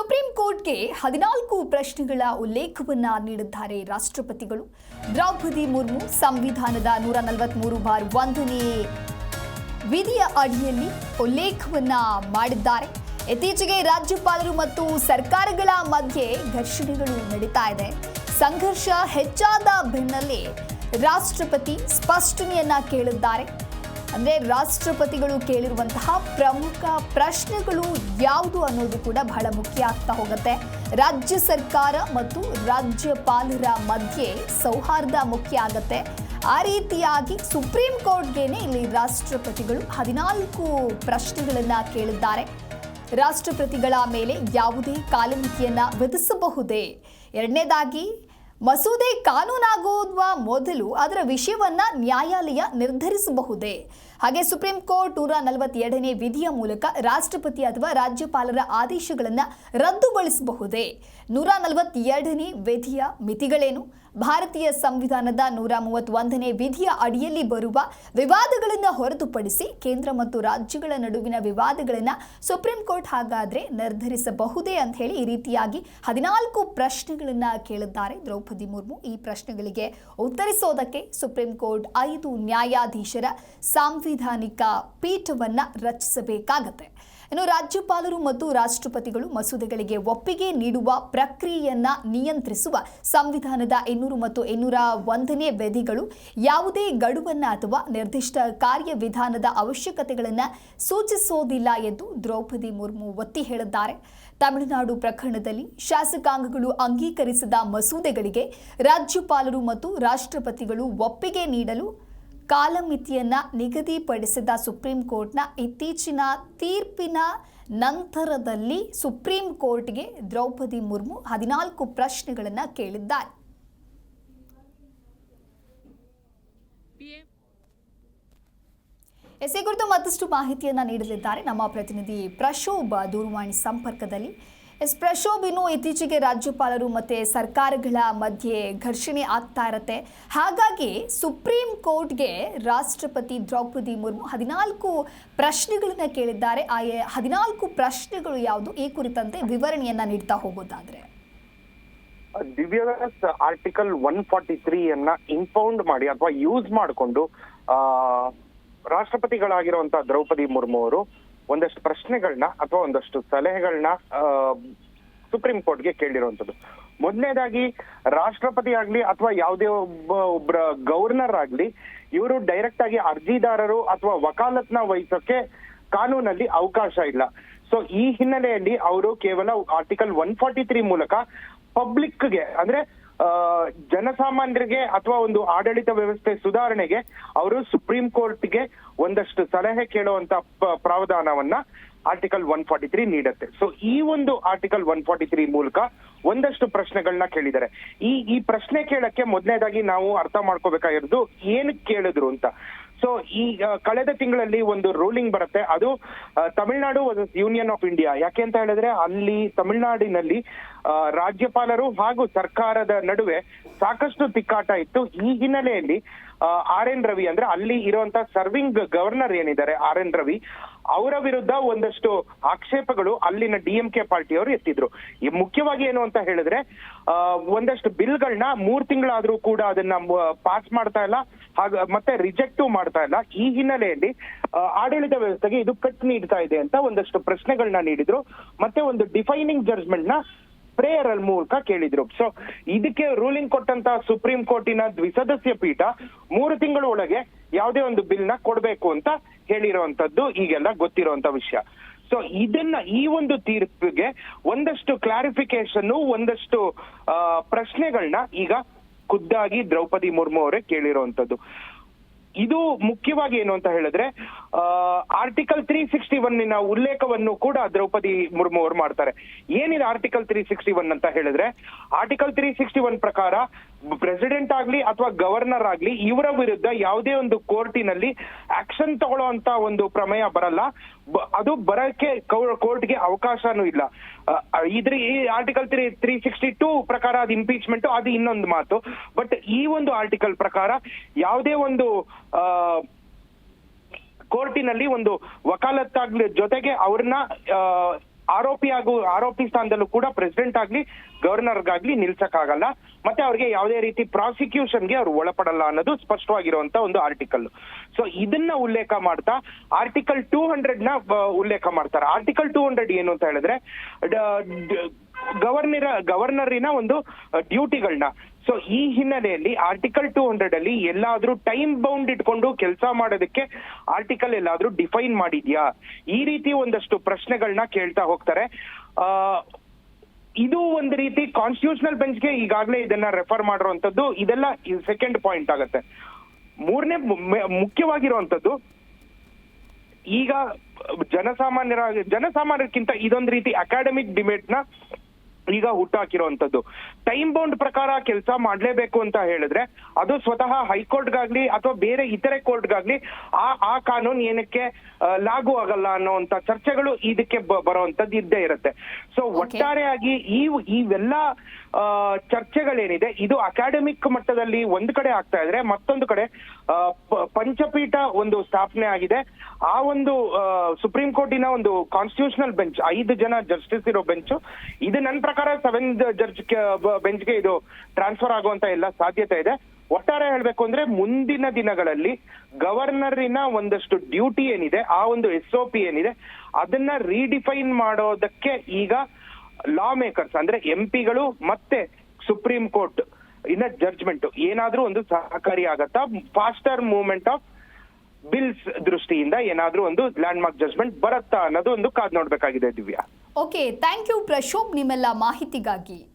Supreme ಕೋರ್ಟ್ಗೆ ಹದಿನಾಲ್ಕು ಪ್ರಶ್ನೆಗಳ ಉಲ್ಲೇಖವನ್ನ ನೀಡಿದ್ದಾರೆ ರಾಷ್ಟ್ರಪತಿಗಳು. ದ್ರೌಪದಿ ಮುರ್ಮು ಸಂವಿಧಾನದ ನೂರ ನಲವತ್ಮೂರು ಬಾರ್ ಒಂದನೇ ವಿಧಿಯ ಅಡಿಯಲ್ಲಿ ಉಲ್ಲೇಖವನ್ನ ಮಾಡಿದ್ದಾರೆ. ಇತ್ತೀಚೆಗೆ ರಾಜ್ಯಪಾಲರು ಮತ್ತು ಸರ್ಕಾರಗಳ ಮಧ್ಯೆ ಘರ್ಷಣೆಗಳು ನಡೀತಾ ಇದೆ. ಸಂಘರ್ಷ ಹೆಚ್ಚಾದ ಬೆನ್ನಲ್ಲೇ ರಾಷ್ಟ್ರಪತಿ ಸ್ಪಷ್ಟನೆಯನ್ನ ಕೇಳಿದ್ದಾರೆ. ಅಂದ್ರೆ ರಾಷ್ಟ್ರಪತಿಗಳು ಕೇಳಿರುವಂತಹ ಪ್ರಮುಖ ಪ್ರಶ್ನೆಗಳು ಯಾವುದು ಅನ್ನೋದು ಕೂಡ ಬಹಳ ಮುಖ್ಯ ಆಗ್ತಾ ಹೋಗುತ್ತೆ. ರಾಜ್ಯ ಸರ್ಕಾರ ಮತ್ತು ರಾಜ್ಯಪಾಲರ ಮಧ್ಯೆ ಸೌಹಾರ್ದ ಮುಖ್ಯ ಆಗತ್ತೆ. ಆ ರೀತಿಯಾಗಿ ಸುಪ್ರೀಂ ಕೋರ್ಟ್ಗೆನೆ ಇಲ್ಲಿ ರಾಷ್ಟ್ರಪತಿಗಳು ಹದಿನಾಲ್ಕು ಪ್ರಶ್ನೆಗಳನ್ನು ಕೇಳಿದ್ದಾರೆ. ರಾಷ್ಟ್ರಪತಿಗಳ ಮೇಲೆ ಯಾವುದೇ ಕಾಲಮಿತಿಯನ್ನು ವಿಧಿಸಬಹುದೇ? ಎರಡನೇದಾಗಿ ಮಸೂದೆ ಕಾನೂನಾಗುವ ಮೊದಲು ಅದರ ವಿಷಯವನ್ನ ನ್ಯಾಯಾಲಯ ನಿರ್ಧರಿಸಬಹುದೇ? ಹಾಗೆ ಸುಪ್ರೀಂ ಕೋರ್ಟ್ ನೂರ ನಲವತ್ತೆರಡನೇ ವಿಧಿಯ ಮೂಲಕ ರಾಷ್ಟ್ರಪತಿ ಅಥವಾ ರಾಜ್ಯಪಾಲರ ಆದೇಶಗಳನ್ನು ರದ್ದುಗೊಳಿಸಬಹುದೇ? ನೂರ ನಲವತ್ತೆರಡನೇ ವಿಧಿಯ ಮಿತಿಗಳೇನು? ಭಾರತೀಯ ಸಂವಿಧಾನದ ನೂರ ಮೂವತ್ತೊಂದನೇ ವಿಧಿಯ ಅಡಿಯಲ್ಲಿ ಬರುವ ವಿವಾದಗಳನ್ನು ಹೊರತುಪಡಿಸಿ ಕೇಂದ್ರ ಮತ್ತು ರಾಜ್ಯಗಳ ನಡುವಿನ ವಿವಾದಗಳನ್ನು ಸುಪ್ರೀಂ ಕೋರ್ಟ್ ಹಾಗಾದರೆ ನಿರ್ಧರಿಸಬಹುದೇ ಅಂತ ಹೇಳಿ ಈ ರೀತಿಯಾಗಿ ಹದಿನಾಲ್ಕು ಪ್ರಶ್ನೆಗಳನ್ನು ಕೇಳಿದ್ದಾರೆ. ದ್ರೌಪದಿ ಮುರ್ಮು ಈ ಪ್ರಶ್ನೆಗಳಿಗೆ ಉತ್ತರಿಸೋದಕ್ಕೆ ಸುಪ್ರೀಂ ಕೋರ್ಟ್ ಐದು ನ್ಯಾಯಾಧೀಶರ ಸಾಂವಿಧಾನಿಕ ಪೀಠವನ್ನು ರಚಿಸಬೇಕಾಗತ್ತೆ. ಇನ್ನು ರಾಜ್ಯಪಾಲರು ಮತ್ತು ರಾಷ್ಟ್ರಪತಿಗಳು ಮಸೂದೆಗಳಿಗೆ ಒಪ್ಪಿಗೆ ನೀಡುವ ಪ್ರಕ್ರಿಯೆಯನ್ನ ನಿಯಂತ್ರಿಸುವ ಸಂವಿಧಾನದ ಇನ್ನೂರು ಮತ್ತು ಇನ್ನೂರ ಒಂದನೇ ವಿಧಿಗಳು ಯಾವುದೇ ಗಡುವನ್ನ ಅಥವಾ ನಿರ್ದಿಷ್ಟ ಕಾರ್ಯವಿಧಾನದ ಅವಶ್ಯಕತೆಗಳನ್ನು ಸೂಚಿಸೋದಿಲ್ಲ ಎಂದು ದ್ರೌಪದಿ ಮುರ್ಮು ಒತ್ತಿ ಹೇಳಿದ್ದಾರೆ. ತಮಿಳುನಾಡು ಪ್ರಕರಣದಲ್ಲಿ ಶಾಸಕಾಂಗಗಳು ಅಂಗೀಕರಿಸಿದ ಮಸೂದೆಗಳಿಗೆ ರಾಜ್ಯಪಾಲರು ಮತ್ತು ರಾಷ್ಟ್ರಪತಿಗಳು ಒಪ್ಪಿಗೆ ನೀಡಲು ಕಾಲಮಿತಿಯನ್ನ ನಿಗದಿಪಡಿಸಿದ ಸುಪ್ರೀಂ ಕೋರ್ಟ್ನ ಇತ್ತೀಚಿನ ತೀರ್ಪಿನ ನಂತರದಲ್ಲಿ ಸುಪ್ರೀಂ ಕೋರ್ಟ್ಗೆ ದ್ರೌಪದಿ ಮುರ್ಮು ಹದಿನಾಲ್ಕು ಪ್ರಶ್ನೆಗಳನ್ನು ಕೇಳಿದ್ದಾರೆ ಎಸ್ ಕುರಿತು ಮತ್ತಷ್ಟು ಮಾಹಿತಿಯನ್ನು ನೀಡಲಿದ್ದಾರೆ ನಮ್ಮ ಪ್ರತಿನಿಧಿ ಪ್ರಶೋಭ ದೂರವಾಣಿ ಸಂಪರ್ಕದಲ್ಲಿ. ಎಸ್ ಬಿನ್ನು ಇತ್ತೀಚೆಗೆ ರಾಜ್ಯಪಾಲರು ಮತ್ತೆ ಸರ್ಕಾರಗಳ ಮಧ್ಯೆ ಘರ್ಷಣೆ ಆಗ್ತಾ ಇರತ್ತೆ. ಹಾಗಾಗಿ ಸುಪ್ರೀಂ ಕೋರ್ಟ್ಗೆ ರಾಷ್ಟ್ರಪತಿ ದ್ರೌಪದಿ ಮುರ್ಮು ಹದಿನಾಲ್ಕು ಪ್ರಶ್ನೆಗಳನ್ನು ಕೇಳಿದ್ದಾರೆ. ಆ ಹದಿನಾಲ್ಕು ಪ್ರಶ್ನೆಗಳು ಯಾವುದು? ಈ ಕುರಿತಂತೆ ವಿವರಣೆಯನ್ನ ನೀಡ್ತಾ ಹೋಗೋದಾದ್ರೆ. ದಿವ್ಯಾಸ್ ಆರ್ಟಿಕಲ್ ಒನ್ ಫಾರ್ಟಿ ತ್ರೀ ಅನ್ನ ಇಂಪೌಂಡ್ ಮಾಡಿ ಅಥವಾ ಯೂಸ್ ಮಾಡಿಕೊಂಡು, ಆ, ರಾಷ್ಟ್ರಪತಿಗಳಾಗಿರುವಂತ ದ್ರೌಪದಿ ಮುರ್ಮು ಅವರು ಒಂದಷ್ಟು ಪ್ರಶ್ನೆಗಳನ್ನ ಅಥವಾ ಒಂದಷ್ಟು ಸಲಹೆಗಳನ್ನ ಸುಪ್ರೀಂ ಕೋರ್ಟ್ಗೆ ಕೇಳಿರುವಂತದ್ದು ಮೊದಲನೇದಾಗಿ ರಾಷ್ಟ್ರಪತಿ ಆಗ್ಲಿ ಅಥವಾ ಯಾವುದೇ ಒಬ್ಬ ಒಬ್ಬರ ಗವರ್ನರ್ ಆಗ್ಲಿ ಇವರು ಡೈರೆಕ್ಟ್ ಆಗಿ ಅರ್ಜಿದಾರರು ಅಥವಾ ವಕಾಲತ್ನ ವಹಿಸೋಕೆ ಕಾನೂನಲ್ಲಿ ಅವಕಾಶ ಇಲ್ಲ. ಸೊ ಈ ಹಿನ್ನೆಲೆಯಲ್ಲಿ ಅವರು ಕೇವಲ ಆರ್ಟಿಕಲ್ ಒನ್ ಫಾರ್ಟಿ ತ್ರೀ ಮೂಲಕ ಪಬ್ಲಿಕ್ಗೆ ಅಂದ್ರೆ ಜನಸಾಮಾನ್ಯರಿಗೆ ಅಥವಾ ಒಂದು ಆಡಳಿತ ವ್ಯವಸ್ಥೆ ಸುಧಾರಣೆಗೆ ಅವರು ಸುಪ್ರೀಂ ಕೋರ್ಟ್ಗೆ ಒಂದಷ್ಟು ಸಲಹೆ ಕೇಳುವಂತ ಪ್ರಾವಧಾನವನ್ನ ಆರ್ಟಿಕಲ್ ಒನ್ ಫಾರ್ಟಿ ತ್ರೀ ನೀಡುತ್ತೆ. ಸೊ ಈ ಒಂದು ಆರ್ಟಿಕಲ್ ಒನ್ ಫಾರ್ಟಿ ತ್ರೀ ಮೂಲಕ ಒಂದಷ್ಟು ಪ್ರಶ್ನೆಗಳನ್ನ ಕೇಳಿದ್ದಾರೆ. ಈ ಈ ಪ್ರಶ್ನೆ ಕೇಳಕ್ಕೆ ಮೊದಲನೇದಾಗಿ ನಾವು ಅರ್ಥ ಮಾಡ್ಕೋಬೇಕಾಗಿರೋದು ಏನಕ್ಕೆ ಕೇಳಿದ್ರು ಅಂತ. ಸೊ ಈ ಕಳೆದ ತಿಂಗಳಲ್ಲಿ ಒಂದು ರೂಲಿಂಗ್ ಬರುತ್ತೆ. ಅದು Tamil Nadu versus union of India ಯಾಕೆ ಅಂತ ಹೇಳಿದ್ರೆ, ಅಲ್ಲಿ ತಮಿಳುನಾಡಿನಲ್ಲಿ ರಾಜ್ಯಪಾಲರು ಹಾಗೂ ಸರ್ಕಾರದ ನಡುವೆ ಸಾಕಷ್ಟು ತಿಕ್ಕಾಟ ಇತ್ತು. ಈ ಹಿನ್ನೆಲೆಯಲ್ಲಿ ಆರ್ ಎನ್ ರವಿ ಅಂದ್ರೆ ಅಲ್ಲಿ ಇರುವಂತ ಸರ್ವಿಂಗ್ ಗವರ್ನರ್ ಏನಿದ್ದಾರೆ ಆರ್ ಎನ್ ರವಿ ಅವರ ವಿರುದ್ಧ ಒಂದಷ್ಟು ಆಕ್ಷೇಪಗಳು ಅಲ್ಲಿನ ಡಿ ಎಂ ಕೆ ಪಾರ್ಟಿಯವರು ಎತ್ತಿದ್ರು. ಈ ಮುಖ್ಯವಾಗಿ ಏನು ಅಂತ ಹೇಳಿದ್ರೆ ಒಂದಷ್ಟು ಬಿಲ್ಗಳನ್ನ ಮೂರ್ ತಿಂಗಳಾದ್ರೂ ಕೂಡ ಅದನ್ನ ಪಾಸ್ ಮಾಡ್ತಾ ಇಲ್ಲ. ಹಾಗ, ಮತ್ತೆ ರಿಜೆಕ್ಟ್ ಮಾಡ್ತಾ ಇಲ್ಲ. ಈ ಹಿನ್ನೆಲೆಯಲ್ಲಿ ಆಡಳಿತ ವ್ಯವಸ್ಥೆಗೆ ಇದು ಪೆಟ್ ನೀಡ್ತಾ ಇದೆ ಅಂತ ಒಂದಷ್ಟು ಪ್ರಶ್ನೆಗಳನ್ನ ನೀಡಿದ್ರು. ಮತ್ತೆ ಒಂದು ಡಿಫೈನಿಂಗ್ ಜಡ್ಜ್ಮೆಂಟ್ನ ಪ್ರೇಯರ್ ಅಲ್ಲಿ ಮೂಲಕ ಕೇಳಿದ್ರು. ಸೊ ಇದಕ್ಕೆ ರೂಲಿಂಗ್ ಕೊಟ್ಟಂತ ಸುಪ್ರೀಂ ಕೋರ್ಟಿನ ದ್ವಿಸದಸ್ಯ ಪೀಠ ಮೂರು ತಿಂಗಳ ಒಳಗೆ ಯಾವುದೇ ಒಂದು ಬಿಲ್ನ ಕೊಡ್ಬೇಕು ಅಂತ ಹೇಳಿರುವಂತದ್ದು ಈಗೆಲ್ಲ ಗೊತ್ತಿರುವಂತ ವಿಷಯ. ಸೊ ಇದನ್ನ ಈ ಒಂದು ತೀರ್ಪಿಗೆ ಒಂದಷ್ಟು ಕ್ಲಾರಿಫಿಕೇಶನ್ ಒಂದಷ್ಟು ಪ್ರಶ್ನೆಗಳನ್ನ ಈಗ ಖುದ್ದಾಗಿ ದ್ರೌಪದಿ ಮುರ್ಮು ಅವರೇ ಕೇಳಿರುವಂತದ್ದು ಇದು ಮುಖ್ಯವಾಗಿ ಏನು ಅಂತ ಹೇಳಿದ್ರೆ ಆರ್ಟಿಕಲ್ ತ್ರೀ ಸಿಕ್ಸ್ಟಿ ಒನ್ನಿನ ಉಲ್ಲೇಖವನ್ನು ಕೂಡ ದ್ರೌಪದಿ ಮುರ್ಮು ಅವರು ಮಾಡ್ತಾರೆ. ಏನಿದೆ ಆರ್ಟಿಕಲ್ ತ್ರೀ ಸಿಕ್ಸ್ಟಿ ಒನ್ ಅಂತ ಹೇಳಿದ್ರೆ ಆರ್ಟಿಕಲ್ ತ್ರೀ ಸಿಕ್ಸ್ಟಿ ಒನ್ ಪ್ರಕಾರ ಪ್ರೆಸಿಡೆಂಟ್ ಆಗ್ಲಿ ಅಥವಾ ಗವರ್ನರ್ ಆಗ್ಲಿ ಇವರ ವಿರುದ್ಧ ಯಾವುದೇ ಒಂದು ಕೋರ್ಟಿನಲ್ಲಿ ಆಕ್ಷನ್ ತಗೊಳ್ಳುವಂತ ಒಂದು ಪ್ರಮೇಯ ಬರಲ್ಲ. ಅದು ಬರಕ್ಕೆ ಕೋರ್ಟ್ಗೆ ಅವಕಾಶನೂ ಇಲ್ಲ. ಇದ್ರ, ಈ article three three sixty two ಪ್ರಕಾರ ಅದು ಇಂಪೀಚ್ಮೆಂಟ್ ಅದು ಇನ್ನೊಂದು ಮಾತು. ಬಟ್ ಈ ಒಂದು ಆರ್ಟಿಕಲ್ ಪ್ರಕಾರ ಯಾವುದೇ ಒಂದು ಕೋರ್ಟಿನಲ್ಲಿ ಒಂದು ವಕಾಲತ್ತಾಗ್ಲಿ ಜೊತೆಗೆ ಅವ್ರನ್ನ ಆರೋಪಿ ಆಗು, ಆರೋಪಿ ಸ್ಥಾನದಲ್ಲೂ ಕೂಡ ಪ್ರೆಸಿಡೆಂಟ್ ಆಗ್ಲಿ ಗವರ್ನರ್ಗಾಗ್ಲಿ ನಿಲ್ಸಕ್ಕಾಗಲ್ಲ. ಮತ್ತೆ ಅವ್ರಿಗೆ ಯಾವುದೇ ರೀತಿ ಪ್ರಾಸಿಕ್ಯೂಷನ್ಗೆ ಅವ್ರು ಒಳಪಡಲ್ಲ ಅನ್ನೋದು ಸ್ಪಷ್ಟವಾಗಿರುವಂತ ಒಂದು ಆರ್ಟಿಕಲ್ ಸೊ ಇದನ್ನ ಉಲ್ಲೇಖ ಮಾಡ್ತಾ ಆರ್ಟಿಕಲ್ ಟೂ ಹಂಡ್ರೆಡ್ನ ಉಲ್ಲೇಖ ಮಾಡ್ತಾರೆ. ಆರ್ಟಿಕಲ್ ಟೂ ಹಂಡ್ರೆಡ್ ಏನು ಅಂತ ಹೇಳಿದ್ರೆ ಗವರ್ನರ್, ಗವರ್ನರಿನ ಒಂದು ಡ್ಯೂಟಿಗಳನ್ನ ಸೊ ಈ ಹಿನ್ನೆಲೆಯಲ್ಲಿ ಆರ್ಟಿಕಲ್ ಟೂ ಹಂಡ್ರೆಡ್ ಅಲ್ಲಿ ಎಲ್ಲಾದ್ರೂ ಟೈಮ್ ಬೌಂಡ್ ಇಟ್ಕೊಂಡು ಕೆಲಸ ಮಾಡೋದಕ್ಕೆ ಆರ್ಟಿಕಲ್ ಎಲ್ಲಾದ್ರೂ ಡಿಫೈನ್ ಮಾಡಿದ್ಯಾ? ಈ ರೀತಿ ಒಂದಷ್ಟು ಪ್ರಶ್ನೆಗಳನ್ನ ಕೇಳ್ತಾ ಹೋಗ್ತಾರೆ. ಇದು ಒಂದು ರೀತಿ ಕಾನ್ಸ್ಟಿಟ್ಯೂಷನಲ್ ಬೆಂಚ್ಗೆ ಈಗಾಗಲೇ ಇದನ್ನ ರೆಫರ್ ಮಾಡಿರುವಂತದ್ದು ಇದೆಲ್ಲ ಸೆಕೆಂಡ್ ಪಾಯಿಂಟ್ ಆಗುತ್ತೆ. ಮೂರನೇ ಮುಖ್ಯವಾಗಿರುವಂತದ್ದು ಈಗ ಜನಸಾಮಾನ್ಯರ ಜನಸಾಮಾನ್ಯರಿಗಿಂತ ಇದೊಂದು ರೀತಿ ಅಕಾಡೆಮಿಕ್ ಡಿಬೇಟ್ನ ಈಗ ಹುಟ್ಟಾಕಿರುವಂತದ್ದು ಟೈಮ್ ಬೌಂಡ್ ಪ್ರಕಾರ ಕೆಲಸ ಮಾಡ್ಲೇಬೇಕು ಅಂತ ಹೇಳಿದ್ರೆ ಅದು ಸ್ವತಃ ಹೈಕೋರ್ಟ್ಗಾಗ್ಲಿ ಅಥವಾ ಬೇರೆ ಇತರೆ ಕೋರ್ಟ್ಗಾಗ್ಲಿ ಆ ಆ ಕಾನೂನು ಏನಕ್ಕೆ ಲಾಗು ಆಗಲ್ಲ ಅನ್ನೋಂತ ಚರ್ಚೆಗಳು ಇದಕ್ಕೆ ಬರುವಂತದ್ದು ಇದ್ದೇ ಇರುತ್ತೆ. ಸೊ ಒಟ್ಟಾರೆಯಾಗಿ ಈ ಇವೆಲ್ಲ ಚರ್ಚೆಗಳೇನಿದೆ ಇದು ಅಕಾಡೆಮಿಕ್ ಮಟ್ಟದಲ್ಲಿ ಒಂದ್ ಕಡೆ ಆಗ್ತಾ ಇದ್ರೆ ಮತ್ತೊಂದು ಕಡೆ ಪಂಚಪೀಠ ಒಂದು ಸ್ಥಾಪನೆ ಆಗಿದೆ. ಆ ಒಂದು ಸುಪ್ರೀಂ ಕೋರ್ಟಿನ ಒಂದು ಕಾನ್ಸ್ಟಿಟ್ಯೂಷನಲ್ ಬೆಂಚ್ ಐದು ಜನ ಜಸ್ಟಿಸ್ ಇರೋ ಬೆಂಚ್ ಇದು ನನ್ನ ಪ್ರಕಾರ ಸೆವೆನ್ ಜಡ್ಜ್ ಬೆಂಚ್ಗೆ ಇದು ಟ್ರಾನ್ಸ್ಫರ್ ಆಗುವಂತ ಎಲ್ಲ ಸಾಧ್ಯತೆ ಇದೆ. ಒಟ್ಟಾರೆ ಹೇಳ್ಬೇಕು ಅಂದ್ರೆ ಮುಂದಿನ ದಿನಗಳಲ್ಲಿ ಗವರ್ನರಿನ ಒಂದಷ್ಟು ಡ್ಯೂಟಿ ಏನಿದೆ, ಆ ಒಂದು ಎಸ್ ಒ ಪಿ ಏನಿದೆ, ಅದನ್ನ ರೀಡಿಫೈನ್ ಮಾಡೋದಕ್ಕೆ ಈಗ ಲಾ ಮೇಕರ್ಸ್ ಅಂದ್ರೆ ಎಂ ಪಿಗಳು ಮತ್ತೆ ಸುಪ್ರೀಂ ಕೋರ್ಟ್ ಇನ್ನ ಜಡ್ಜ್ಮೆಂಟ್ ಏನಾದ್ರೂ ಒಂದು ಸಹಕಾರಿ ಆಗತ್ತಾ? ಫಾಸ್ಟರ್ ಮೂವ್ಮೆಂಟ್ ಆಫ್ ಬಿಲ್ಸ್ ದೃಷ್ಟಿಯಿಂದ ಏನಾದ್ರೂ ಒಂದು ಲ್ಯಾಂಡ್ ಮಾರ್ಕ್ ಜಡ್ಜ್ಮೆಂಟ್ ಬರುತ್ತಾ ಅನ್ನೋದು ಒಂದು ಕಾದ್ ನೋಡ್ಬೇಕಾಗಿದೆ Divya. Okay thank you Prashobh ನಿಮ್ಮೆಲ್ಲ ಮಾಹಿತಿಗಾಗಿ.